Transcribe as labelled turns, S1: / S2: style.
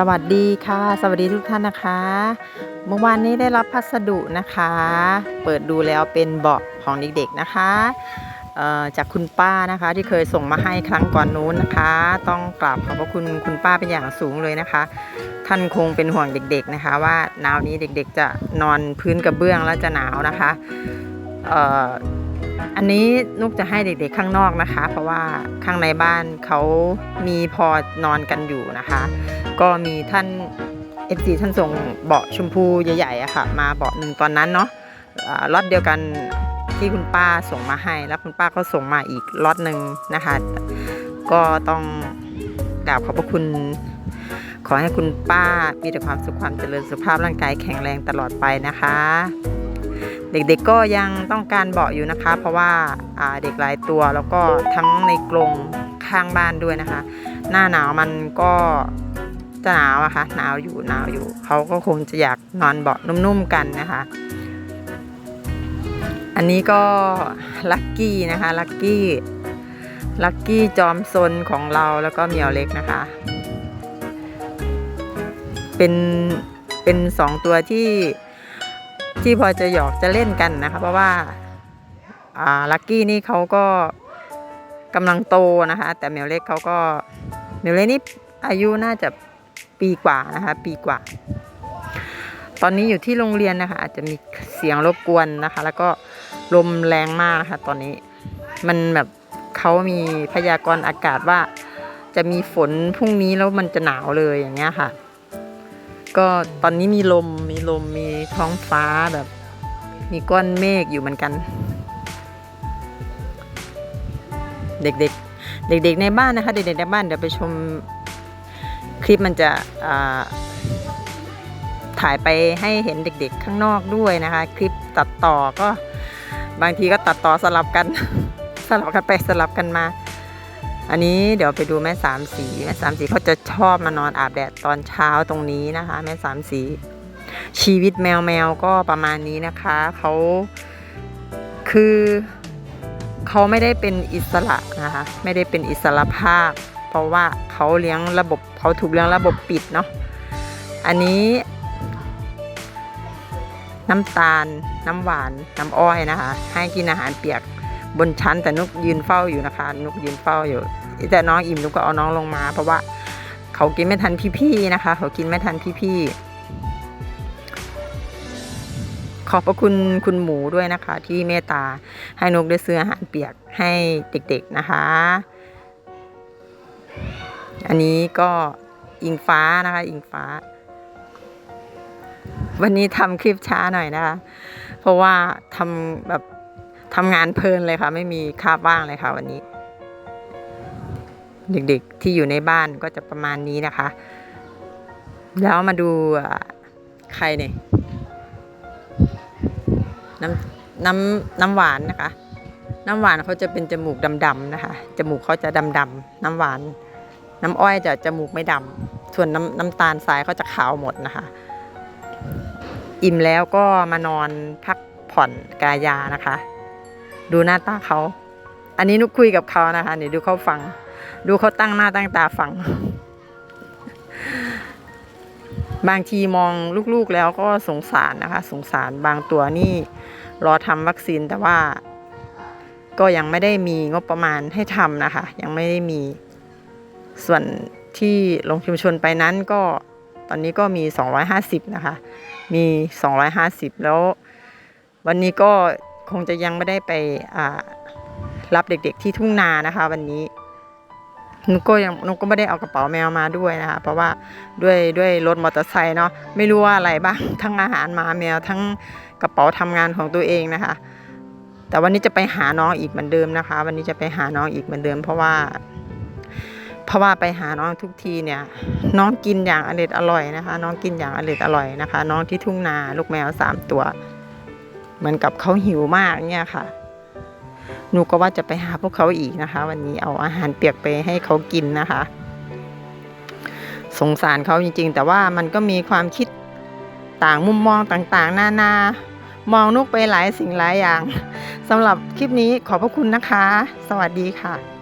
S1: สวัสดีค่ะ สวัสดีทุกท่านนะคะ เมื่อวานนี้ได้รับพัสดุนะคะ เปิดดูแล้วเป็นเบาะของเด็กๆนะคะจากคุณป้านะคะที่เคยส่งมาให้ครั้งก่อนนู้นนะคะ ต้องกราบขอบพระคุณคุณป้าเป็นอย่างสูงเลยนะคะ ท่านคงเป็นห่วงเด็กๆนะคะ ว่าหนาวนี้เด็กๆจะนอนพื้นกระเบื้องแล้วจะหนาวนะคะ อันนี้นุกจะให้เด็กๆข้างนอกนะคะ เพราะว่าข้างในบ้านเขามีพอนอนกันอยู่นะคะ ก็มีท่าน FC ท่านส่งเบาะชมพูใหญ่ๆอะค่ะ มาเบาะหนึ่งตอนนั้นเนาะล็อตเดียวกันที่คุณป้าส่งมาให้ แล้วคุณป้าก็ส่งมาอีกล็อตหนึ่งนะคะ ก็ต้องกราบขอบพระคุณ ขอให้คุณป้ามีแต่ความสุขความเจริญสุขภาพร่างกายแข็งแรงตลอดไปนะคะ เด็กๆก็ยังต้องการเบาะอยู่นะคะ เพราะว่าเด็กหลายตัวแล้วก็ทั้งในกรงข้างบ้านด้วยนะคะ หน้าหนาวมันก็จะหนาวอะค่ะหนาวอยู่หนาวอยู่เขาก็คงจะอยากนอนเบาะนุ่มๆกันนะคะ อันนี้ก็ลักกี้นะคะลักกี้ลักกี้จอมซนของเราแล้วก็เมียวเล็กนะคะ เป็นเป็นสองตัวที่ ที่พอจะหยอกจะเล่นกันนะคะ เพราะว่าอ่าลักกี้นี่เขาก็กำลังโตนะคะ แต่เหมียวเล็กเขาก็เหมียวเล็กนี่อายุน่าจะปีกว่านะคะ ปีกว่า ตอนนี้อยู่ที่โรงเรียนนะคะ อาจจะมีเสียงรบกวนนะคะ แล้วก็ลมแรงมากนะคะ ตอนนี้มันแบบเขามีพยากรณ์อากาศว่า จะมีฝนพรุ่งนี้แล้วมันจะหนาวเลยอย่างเงี้ยค่ะ ก็ตอนนี้มีลมมีลมมีท้องฟ้าแบบ มีก้อนเมฆอยู่เหมือนกัน เด็กๆ เด็กๆในบ้านนะคะ เด็กๆในบ้านเดี๋ยวไปชมคลิปมันจะอ่าถ่ายไปให้เห็นเด็กๆข้างนอกด้วยนะคะ คลิปตัดต่อก็บางทีก็ตัดต่อสลับกัน สลับกันไปสลับกันมา อันนี้เดี๋ยวไปดูแม่สามสีแม่สามสีเขาจะชอบมานอนอาบแดดตอนเช้าตรงนี้นะคะ แม่สามสี ชีวิตแมวแมวก็ประมาณนี้นะคะเขาคือเขาไม่ได้เป็นอิสระนะคะไม่ได้เป็นอิสระภาพ เพราะว่าเขาเลี้ยงระบบเขาถูกเลี้ยงระบบปิดเนาะอันนี้ น้ำตาลน้ำหวานน้ำอ้อยนะคะ ให้กินอาหารเปียก บนชั้นแต่นุกยืนเฝ้าอยู่นะคะ นุกยืนเฝ้าอยู่ แต่น้องอิ่มนุกก็เอาน้องลงมา เพราะว่าเขากินไม่ทันพี่ๆนะคะ เขากินไม่ทันพี่ๆขอบพระคุณคุณหมูด้วยนะคะ ที่เมตตาให้นกได้ซื้ออาหารเปียกให้เด็กๆนะคะ อันนี้ก็อิงฟ้านะคะ อิงฟ้า วันนี้ทำคลิปช้าหน่อยนะคะ เพราะว่าทำแบบ ทำงานเพลินเลยค่ะ ไม่มีคาบว่างเลยค่ะ วันนี้ เด็กๆที่อยู่ในบ้านก็จะประมาณนี้นะคะ แล้วมาดูอ่าใครเนี่ยน้ำน้ำน้ำหวานนะคะ น้ำหวานเขาจะเป็นจมูกดำๆนะคะ จมูกเขาจะดำๆน้ำหวาน น้ำอ้อยจะจมูกไม่ดำส่วนน้ำน้ำตาลทรายเขาจะขาวหมดนะคะ อิ่มแล้วก็มานอนพักผ่อนกายานะคะ ดูหน้าตาเขา อันนี้นุกคุยกับเขานะคะเดี๋ยวดูเขาฟัง ดูเขาตั้งหน้าตั้งตาฟัง บางทีมองลูกๆแล้วก็สงสารนะคะ สงสารบางตัวนี่รอทำวัคซีนแต่ว่า ก็ยังไม่ได้มีงบประมาณให้ทำนะคะ ยังไม่ได้มีส่วนที่ลงชุมชนไปนั้นก็ตอนนี้ก็มี 250 นะคะ มี 250 แล้ววันนี้ก็ คงจะยังไม่ได้ไปรับเด็กๆที่ทุ่งนานะคะ วันนี้นุกก็ยังนุกก็ไม่ได้เอากระเป๋าแมวมาด้วยนะคะ เพราะว่าด้วยด้วยรถมอเตอร์ไซค์เนาะไม่รู้ว่าอะไรบ้างทั้งอาหารมาแมวทั้งกระเป๋าทำงานของตัวเองนะคะ แต่วันนี้จะไปหาน้องอีกเหมือนเดิมนะคะ วันนี้จะไปหาน้องอีกเหมือนเดิม เพราะว่า เพราะว่าไปหาน้องทุกทีเนี่ย น้องกินอย่างอร่อยอร่อยนะคะ น้องกินอย่างอร่อยอร่อยนะคะ น้องที่ทุ่งนาลูกแมวสามตัว เหมือนกับเขาหิวมากเนี่ยค่ะ หนูก็ว่าจะไปหาพวกเขาอีกนะคะ วันนี้เอาอาหารเปียกไปให้เขากินนะคะ สงสารเขาจริงๆ แต่ว่ามันก็มีความคิดต่างมุมมองต่างๆนานามองนุกไปหลายสิ่งหลายอย่างสำหรับคลิปนี้ขอบพระคุณนะคะ สวัสดีค่ะ